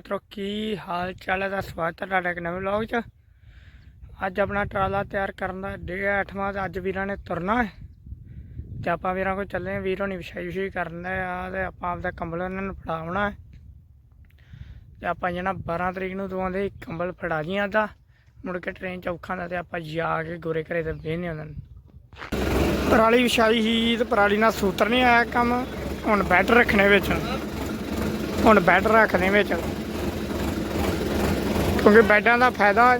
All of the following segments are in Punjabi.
ਮਿੱਤਰੋ, ਕੀ ਹਾਲ ਚਾਲ ਹੈ? ਦਾ ਸਵਾਗਤ ਹੈ ਤੁਹਾਡਾ ਇੱਕ ਨਵੇਂ ਵਲੌਗ 'ਚ। ਅੱਜ ਆਪਣਾ ਟਰਾਲਾ ਤਿਆਰ ਕਰਨ ਦਾ ਡੇ 8ਵਾਂ ਤੇ ਅੱਜ ਵੀਰਾਂ ਨੇ ਤੁਰਨਾ ਹੈ। ਤੇ ਆਪਾਂ ਵੀਰਾਂ ਕੋਲ ਚੱਲੇ ਹਾਂ। ਵੀਰੋਂ ਨਹੀਂ ਵਿਛਾਈ ਵਿਛਾਈ ਕਰਨ ਦਾ ਆ ਤੇ ਆਪਾਂ ਆਪਦਾ ਕੰਬਲ ਉਹਨਾਂ ਨੂੰ ਫੜਾਉਣਾ ਹੈ। ਤੇ ਆਪਾਂ ਜਣਾ 12 ਤਰੀਕ ਨੂੰ ਦਵਾਉਂਦੇ ਕੰਬਲ ਫੜਾ ਜੀ ਦਾ ਮੁੜ ਕੇ ਟ੍ਰੇਨ ਚ ਔਖਾ ਦਾ ਤੇ ਆਪਾਂ ਜਾ ਕੇ ਗੋਰੇ ਘਰੇ ਤੇ ਵੇਹਨੇ ਉਹਨਾਂ ਨੂੰ। ਪਰਾਲੀ ਵਿਛਾਈ ਸੀ ਤੇ ਪਰਾਲੀ ਨਾਲ ਸੂਤਰ ਨਹੀਂ ਆਇਆ ਕੰਮ। ਹੁਣ ਬੈੱਡ ਰੱਖਣੇ ਵਿੱਚ। ਹੁਣ ਬੈੱਡ ਰੱਖਦੇ ਵਿੱਚ। ਕਿਉਂਕਿ ਬੈਡਾਂ ਦਾ ਫਾਇਦਾ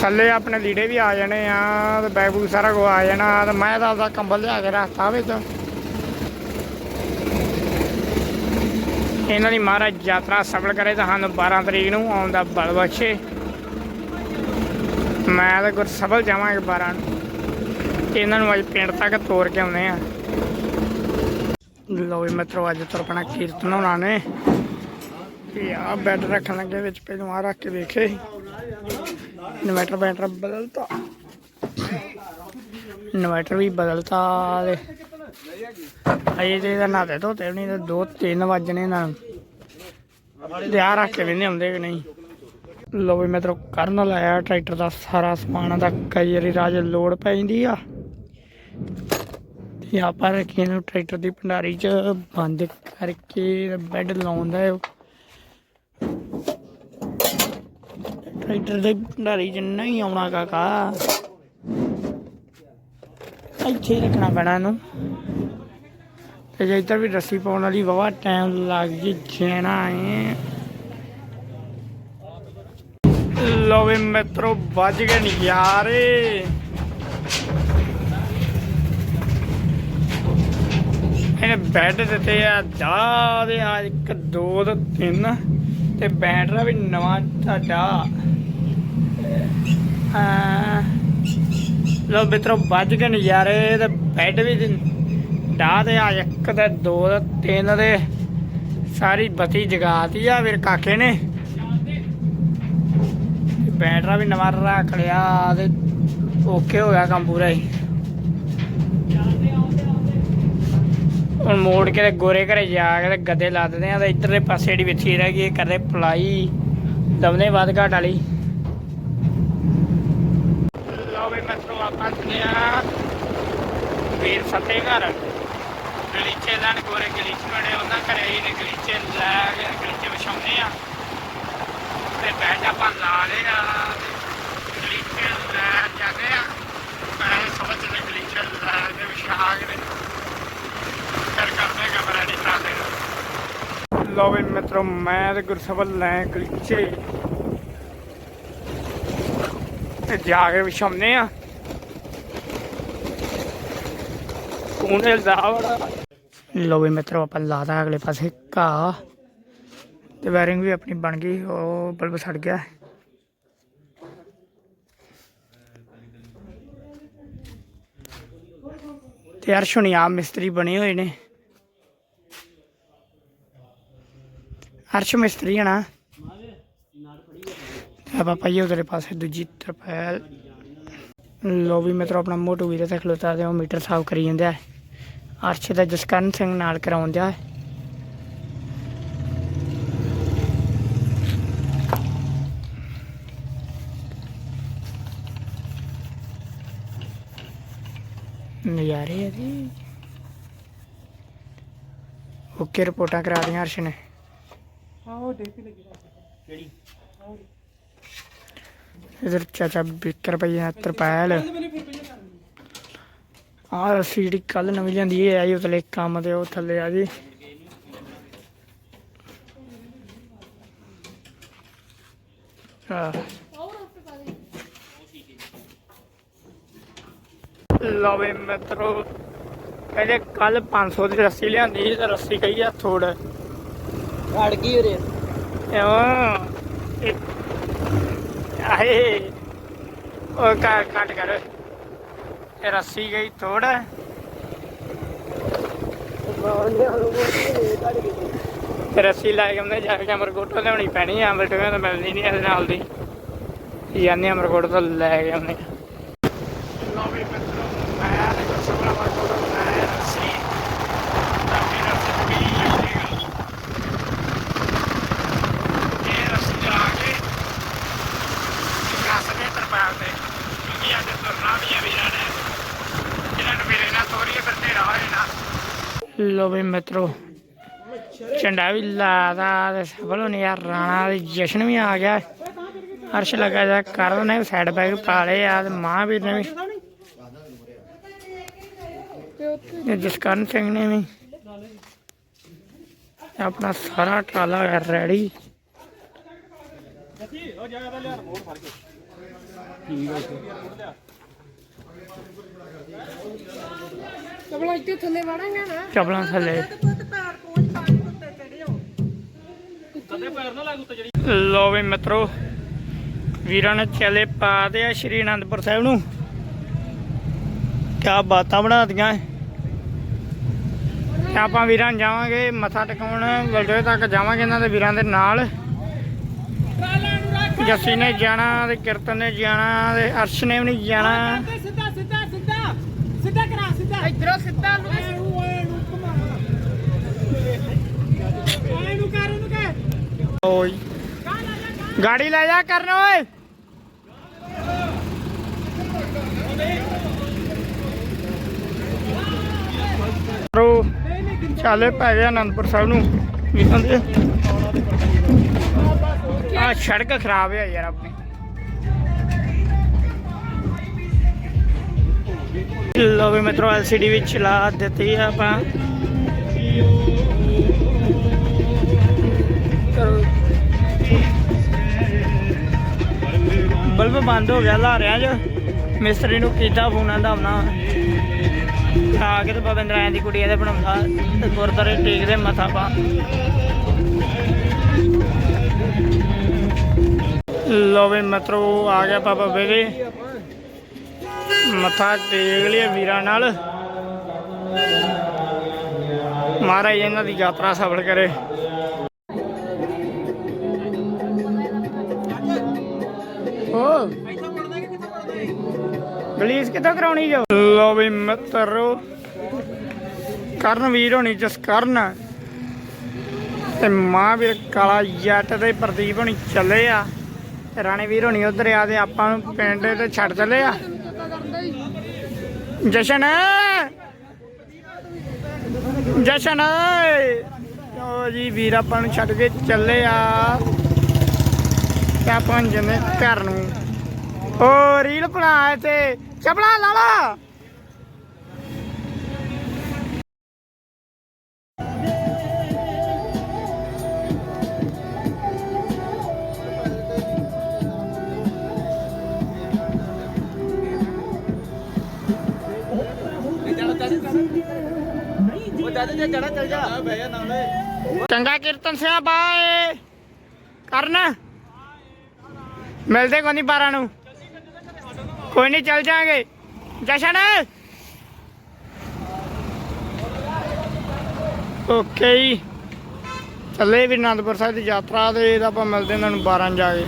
ਥੱਲੇ ਆਪਣੇ ਲੀੜੇ ਵੀ ਆ ਜਾਣੇ ਆ, ਤੇ ਬੈਗ ਸਾਰਾ ਕੁਝ ਆ ਜਾਣਾ, ਤੇ ਮੈਂ ਤਾਂ ਆਪਦਾ ਕੰਬਲ ਲਿਆ ਕੇ ਰੱਖਤਾ ਵਿੱਚ। ਇਹਨਾਂ ਦੀ ਮਹਾਰਾਜ ਯਾਤਰਾ ਸਫਲ ਕਰੇ ਤਾਂ ਸਾਨੂੰ 12 ਤਰੀਕ ਨੂੰ ਆਉਣ ਦਾ ਬਲ ਬਖਸ਼ੇ। ਮੈਂ ਤਾਂ ਗੁਰਸਫਲ ਜਾਵਾਂਗੇ 12 ਨੂੰ। ਇਹਨਾਂ ਨੂੰ ਅੱਜ ਪਿੰਡ ਤੱਕ ਤੋਰ ਕੇ ਆਉਨੇ ਆ। ਲੋ ਵੀ ਮਿੱਤਰੋ, ਅੱਜ ਤੁਰਪਣਾ ਕੀਰਤਨ ਹੋਣਾ ਨੇ। ਤੇ ਆ ਬੈੱਡ ਰੱਖਣ ਲੱਗੇ ਵਿੱਚ, ਪਹਿਲਾਂ ਆ ਰੱਖ ਕੇ ਵੇਖੇ ਇਨਵਰਟਰ ਬੈਟਰ ਬਦਲਤਾ। ਇਨਵਰਟਰ ਵੀ ਬਦਲਤਾ ਤੇ ਅਜੇ ਤੇ ਇਹਦਾ ਨਾਤੇ ਧੋਤੇ ਵੀ ਨਹੀਂ ਤੇ 2 3 ਵਜਣੇ ਨਾਲ ਤੇ ਆ ਰੱਖ ਕੇ ਵੀ ਹੁੰਦੇ ਆਉਂਦੇ ਕਿ ਨਹੀਂ। ਲਓ ਵੀ ਮਿੱਤਰੋ, ਕਰਨ ਲਾਇਆ ਟਰੈਕਟਰ ਦਾ ਸਾਰਾ ਸਮਾਨ ਦਾ ਕਈ ਵਾਰੀ ਰਾਜ ਲੋਡ ਪੈ ਜਾਂਦੀ ਆ। ਤੇ ਆਪਾਂ ਰੱਖੀ ਇਹਨੂੰ ਟਰੈਕਟਰ ਦੀ ਭੰਡਾਰੀ 'ਚ ਬੰਦ ਕਰਕੇ ਬੈੱਡ ਲਾਉਂਦਾ ਹੈ ਟਰੈਕਟਰ ਦੇ ਭੰਡਾਰੀ 'ਚ ਨਹੀਂ ਆਉਣਾ ਕਾਕਾ। ਇੱਥੇ ਰੱਖਣਾ ਪੈਣਾ ਇਹਨੂੰ। ਤੇ ਜੇ ਇੱਧਰ ਵੀ ਰੱਸੀ ਪਾਉਣ ਵਾਲੀ ਵਾਵਾ ਟਾਈਮ ਲੱਗ ਜੀ, ਜੈਣਾ ਹੈ ਲੋ ਵੀ ਮਿੱਤਰੋ, ਵੱਜ ਗਏ ਨੀ ਯਾਰੇ ਇਹਨੇ ਬੈੱਡ ਦਿੱਤੇ ਆ ਦਾ ਦੇ ਆ, ਇੱਕ, ਦੋ ਤੇ ਤਿੰਨ। ਤੇ ਬੈਟਰਾ ਵੀ ਨਵਾਂ ਤੁਹਾਡਾ ਆ ਲੋ ਮਿੱਤਰੋ, ਵੱਜ ਗਏ ਨਜ਼ਾਰੇ ਤੇ ਬੈੱਡ ਵੀ ਦਾ ਦੇ ਆ, ਇੱਕ ਤੇ ਦੋ ਤੇ ਤਿੰਨ ਦੇ ਸਾਰੀ ਬਤੀ ਜਗਾਤੀ ਆ ਵੀਰ ਕਾਕੇ ਨੇ। ਬੈਟਰਾ ਵੀ ਨਵਾਂ ਰੱਖ ਲਿਆ ਤੇ ਓਕੇ ਹੋ ਗਿਆ ਕੰਮ ਪੂਰਾ ਹੀ। ਹੁਣ ਮੋੜ ਕੇ ਤੇ ਗੋਰੇ ਘਰੇ ਜਾ ਕੇ ਤੇ ਗੱਦੇ ਲਾ ਦਿੰਦੇ ਆ ਤੇ ਇੱਧਰਲੇ ਪਾਸੇ ਜਿਹੜੀ ਵਿੱਚੀ ਰਹਿ ਗਈ, ਇਹ ਕਰਦੇ ਪਲਾਈ, ਦਵਨੇ ਵੱਧ ਘਾਟ ਵਾਲੀ। ਲਓ ਆਪਾਂ ਚੱਲਿਆ ਵੀਰ ਫਤਿਹ ਘਰ ਗਲੀਚੇ ਲੈਣ ਗੋਰੇ ਗਲੀਚੇ ਬਣੇ, ਉਹਨਾਂ ਘਰੇ ਹੀ ਨੇ ਗਲੀਚੇ ਲੈ ਕੇ ਗਲੀਚੇ ਵਿਛਾਉਣੇ ਆ। ਤੇ ਬੈਠ ਆਪਾਂ ਲਾ ਲਿਆ ਗਲੀਚੇ ਲੈ ਜਾਂਦੇ ਆ। ਮੈਂ ਸਮਝ ਨਹੀਂ ਗਲੀਚੇ ਲੈ ਕੇ ਵਿਛਾ ਕੇ ਤੇ ਫਿਰ ਕਰਦੇ ਕਮਰਾ ਨਹੀਂ ਕਰਦੇ ਲਓ ਵੀ ਮਿੱਤਰੋ, ਮੈਂ ਤੇ ਗੁਰਸਬਲ ਲੈ ਗਲੀਚੇ। ਤੇ ਜਾ ਕੇ ਵਿਛਾਉਣੇ ਆ। ਕੋਨੇ ਦਾ ਬੜਾ ਵੀ ਮਿੱਤਰੋ, ਆਪਾਂ ਲਾਦਾ ਅਗਲੇ ਪਾਸੇ ਘਾਹ। ਤੇ ਵਾਇਰਿੰਗ ਵੀ ਆਪਣੀ ਬਣ ਗਈ, ਉਹ ਬਲਬ ਸੜ ਗਿਆ। ਤੇ ਅਰਸ਼ ਹੁਣੀ ਮਿਸਤਰੀ ਬਣੇ ਹੋਏ ਨੇ। ਅਰਸ਼ ਮਿਸਤਰੀ ਹੈ ਨਾ। ਆਪਾਂ ਪਾਈਏ ਉਧਰੇ ਪਾਸੇ ਦੂਜੀ ਤਰਪੈਲ ਲੋ ਵੀ ਮਿੱਤਰੋ, ਆਪਣਾ ਮੋਟੂ ਵੀਰੇ ਤੇ ਖਲੋਤਾ ਤੇ ਉਹ ਮੀਟਰ ਸਾਫ਼ ਕਰੀ ਜਾਂਦਾ ਹੈ ਅਰਸ਼ ਦਾ ਜਸਕਰਨ ਸਿੰਘ ਨਾਲ ਕਰਾਉਂਦਾ ਹੈ ਨਜ਼ਾਰੇ ਆ ਜੀ। ਓਕੇ ਰਿਪੋਰਟਾਂ ਕਰਾ ਦੀਆਂ ਅਰਸ਼ ਨੇ। ਆਹੋ ਡੇਪੀ ਲੱਗੀ। ਕਿਹੜੀ? ਇਧਰ ਚਾਚਾ ਬਿੱਕਰ ਪਈਆ ਤਰਪਾਲ। ਆ ਰੱਸੀ ਜਿਹੜੀ ਕੱਲ ਨਵੀਂ ਲਿਆਂਦੀ ਇਹ ਆਈ ਉਤਲੇ ਕੰਮ ਤੇ ਉਹ ਥੱਲੇ ਆ ਜੀ। ਲਵੇ ਮਿੱਤਰੋ ਕਹਿੰਦੇ ਕੱਲ 500 ਦੀ ਰੱਸੀ ਲਿਆਂਦੀ ਸੀ ਤੇ ਰੱਸੀ ਕਹੀ ਆ ਥੋੜ ਅੜ ਗਈ ਉਰੇ। ਆਏ ਉਹ ਕੱਟ ਕਰ। ਇਹ ਰੱਸੀ ਗਈ ਥੋੜ ਤੇ ਰੱਸੀ ਲੈ ਕੇ ਉਹਨੇ ਜਾ ਕੇ ਅਮਰਕੋਟੋਂ ਲਿਆਉਣੀ ਪੈਣੀ ਆ ਅਮਰਕੋਟੋਂ ਤਾਂ ਮਿਲਣੀ ਨਹੀਂ ਇਹਦੇ ਨਾਲ ਦੀ। ਯਾਨੀ ਅਮਰਕੋਟ ਤੋਂ ਲੈ ਕੇ ਆਉਣੇ ਲੋ ਵੀ ਮਿੱਤਰੋ ਮੈਂ ਤੇ ਗੁਰਸਬਰਾ ਅਮਰਕੋਟ ਮੈਂ ਰੱਸੀ ਤਾਂ ਮੇਰਾ ਸਿੱਪੀ ਲੋ ਵੀ ਮਿੱਤਰੋ। ਝੰਡਾ ਵੀ ਲਾਦਾ ਤੇ ਸਭਲੋਂ ਨੇ ਯਾਰ ਰਾਣਾ ਦੇ ਜਸ਼ਨ ਵੀ ਆ ਗਿਆ। ਹਰਸ਼ ਲਗਾ ਜਾ ਕਰਨ ਨੇ ਸਾਈਡ ਬੈਗ ਪਾ ਲਏ ਆ ਤੇ ਮਹਾਂਵੀਰ ਨੇ ਵੀ। ਜਸਕਰਨ ਸਿੰਘ ਨੇ ਵੀ। ਆਪਣਾ ਸਾਰਾ ਟਰਾਲਾ ਰੈਡੀ। ਕਬਲਾ ਇੱਥੇ ਥੱਲੇ ਵੜਾਂਗੇ ਨਾ। ਚਪਲਾਂ ਥੱਲੇ। ਲੋ ਵੀ ਮਿੱਤਰੋ ਵੀਰਾਂ ਨੇ ਚਲੇ ਪਾਦੇ ਆ ਸ਼੍ਰੀ ਅਨੰਦਪੁਰ ਸਾਹਿਬ ਨੂੰ। ਕਿਆ ਬਾਤਾਂ ਬਣਾ ਦੀਆਂ ਤੇ ਆਪਾਂ ਵੀਰਾਂ ਨੂੰ ਜਾਵਾਂਗੇ ਮੱਥਾ ਟਿਕਾਉਣ ਵਲਡੇ ਤੱਕ ਜਾਵਾਂਗੇ ਇਹਨਾਂ ਦੇ ਵੀਰਾਂ ਦੇ ਨਾਲ। ਜੱਸੀ ਨੇ ਜਾਣਾ ਤੇ ਕੀਰਤਨ ਨੇ ਜਾਣਾ ਤੇ ਅਰਸ਼ ਨੇ ਵੀ ਨਹੀਂ ਜਾਣਾ ਸਿੱਧਾ ਸਿੱਧਾ ਸਿੱਧਾ ਸਿੱਧਾ ਕਰਾ ਇਧਰੋਂ ਸਿੱਧਾ ਨੂੰ ਐਨੂੰ ਕਰ ਇਹਨੂੰ ਕਰ ਓਏ। ਗਾੜੀ ਲੈ ਜਾ ਕਰਨ ਓਏ। ਰੋ ਚਾਲੇ ਪੈ ਗਿਆ ਅਨੰਦਪੁਰ ਸਾਹਿਬ ਨੂੰ। ਵੀਰਾਂ ਦੇ। ਆ ਸੜਕ ਖਰਾਬ ਹੈ ਯਾਰ ਆਪਣੀ। ਲੋ ਵੀ ਮਿੱਤਰੋ ਐਲਸੀਡੀ ਵਿੱਚ ਚਲਾ ਦਿੱਤੀ ਆ ਆਪਾਂ। ਬਲਬ ਬੰਦ ਹੋ ਗਿਆ, ਲਾ ਰਿਆ ਜੋ। ਮਿਸਤਰੀ ਨੂੰ ਕੀਤਾ ਫੋਨ ਆਂਦਾ ਹੁਣਾ ਆ ਕੇ ਤੇ ਬਵਿੰਦਰ ਦੀ ਕੁੜੀ ਇਹਦੇ ਬਣਾਉਂਦਾ, ਤੇ ਗੁਰਦਾਰੇ ਟੇਕਦੇ ਮੱਥਾ ਪਾ। ਲੋ ਵੀ ਮਤਰੋ, ਆ ਗਿਆ ਬਾਬਾ ਬੇਦੇ ਮੱਥਾ ਟੇਕ ਲਿਆ ਵੀਰਾਂ ਨਾਲ। ਮਹਾਰਾਜ ਇਹਨਾਂ ਦੀ ਯਾਤਰਾ ਸਫਲ ਕਰੇ। ਓ। ਗਲੀਸ ਕਿੱਥੋਂ ਕਰਾਉਣੀ ਜੋ? ਲੋ ਵੀ ਮਿੱਤਰੋ, ਕਰਨ ਵੀਰ ਹੋਣੀ ਜਸ ਕਰਨ। ਤੇ ਮਾਂ ਵੀਰ ਕਾਲਾ ਜੱਟ ਤੇ ਪ੍ਰਦੀਪ ਹੋਣੀ ਚੱਲੇ ਆ। ਤੇ ਰਾਣੇ ਵੀਰ ਹੋਣੀ ਉਧਰ ਆ ਤੇ ਆਪਾਂ ਨੂੰ ਪਿੰਡ ਤੇ ਛੱਡ ਚੱਲੇ ਆ। ਜਸ਼ਨ ਜਸ਼ਨ ਓ ਜੀ, ਵੀਰ ਆਪਾਂ ਨੂੰ ਛੱਡ ਕੇ ਚੱਲੇ ਆ। ਤੇ ਆਪਾਂ ਜਨੇ ਘਰ ਨੂੰ। ਓ, ਰੀਲ ਬਣਾ ਤੇ ਚਪਲਾ ਲਾ ਲਾ। ਚੱਲ ਜਾ। ਚੰਗਾ ਕੀਰਤਨ ਸਿਆ ਬਾਏ। ਕਰਨ। ਮਿਲਦੇ ਕੋਈ ਨਹੀਂ 12 ਨੂੰ। ਕੋਈ ਨਹੀਂ ਚੱਲ ਜਾਾਂਗੇ। ਜਸ਼ਨ। ਓਕੇ ਚੱਲੇ ਵੀ ਅਨੰਦਪੁਰ ਸਾਹਿਬ ਦੀ ਯਾਤਰਾ ਤੇ ਆਪਾਂ ਮਿਲਦੇ ਇਹਨਾਂ ਨੂੰ 12 ਨੂੰ ਜਾ ਕੇ।